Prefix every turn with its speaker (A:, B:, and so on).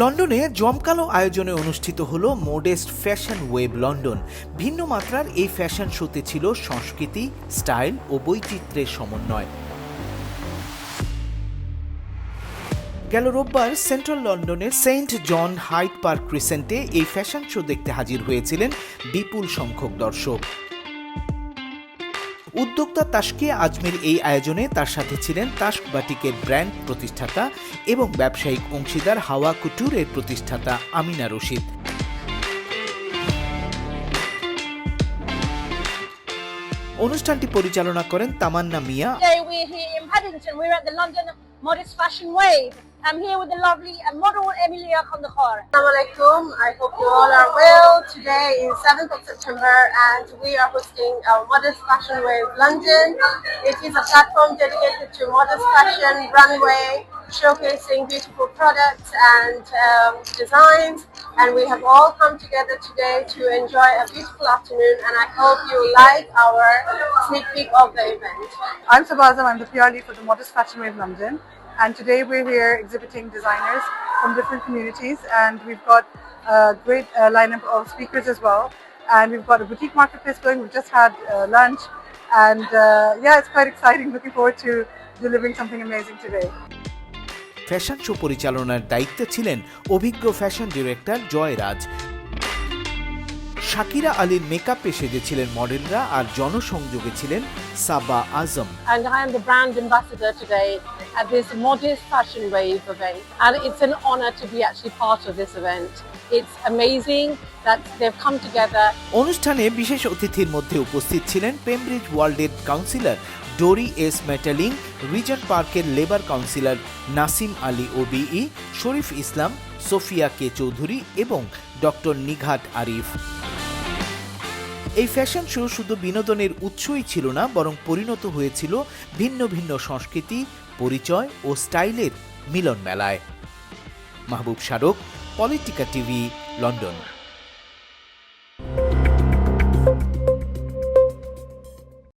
A: লন্ডনে জমকালো আয়োজনে অনুষ্ঠিত হলো মোডেস্ট ফ্যাশন ওয়েব লন্ডন। ভিন্ন মাত্রার এই ফ্যাশন শোতে ছিল সংস্কৃতি, স্টাইল ও বৈচিত্র্যের সমন্বয়। গেল রোববার সেন্ট্রাল লন্ডনের সেন্ট জন হাইট পার্ক ক্রিসেন্টে এই ফ্যাশন শো দেখতে হাজির হয়েছিলেন বিপুল সংখ্যক দর্শক। উদ্যোক্তা তাসকে আজমির এই আয়োজনে তার সাথে ছিলেন তাস্ক বাটিকের ব্র্যান্ড প্রতিষ্ঠাতা এবং ব্যবসায়িক অংশীদার হাওয়া কুটুরের প্রতিষ্ঠাতা আমিনা রশিদ। অনুষ্ঠানটি পরিচালনা করেন
B: Tamanna Mia. I'm here with the lovely model Emilia Kondakar.
C: Assalamualaikum. I hope you all are well. Today is 7th of September and we are hosting our Modest Fashion Wave London. It is a platform dedicated to modest fashion, runway, showcasing beautiful products and um, designs. And we have all come together today to enjoy a beautiful afternoon and I hope you like our sneak peek of the event.
D: I'm Sabazam, I'm the PR lead for the Modest Fashion Wave London. And today we're here exhibiting designers from different communities and we've got a great uh, lineup of speakers as well. And we've got a boutique marketplace going, we've just had uh, lunch and uh, yeah, it's quite exciting. Looking forward to delivering something amazing today.
A: Fashion show পরিচালনার দায়িত্বে ছিলেন অভিজ্ঞ fashion director জয় রাজ শাকিরা আলীর মেকআপে সেজেছিলেন মডেলরা আর জনসংযোগে ছিলেন সাবা আজম
B: And I am the brand ambassador today at this Modest Fashion Wave event. And it's an honor to be actually part of this event. It's amazing that they've come together
A: অনুষ্ঠানে বিশেষ অতিথির মধ্যে উপস্থিত ছিলেন Pembridge ওয়ার্ল্ডের councillor ডোরি S মেটালিং রিজন পার্কের Labour councillor Nasim Ali OBE Sharif Islam Sophia K Chowdhury এবং ডক্টর নিঘাত আরিফ এই ফ্যাশন শো শুধু বিনোদনের উৎসই ছিল না, বরং পরিণত হয়েছিল ভিন্ন ভিন্ন সংস্কৃতি, পরিচয় ও স্টাইলের মিলন মেলায় Mahbub Sharak Politika TV London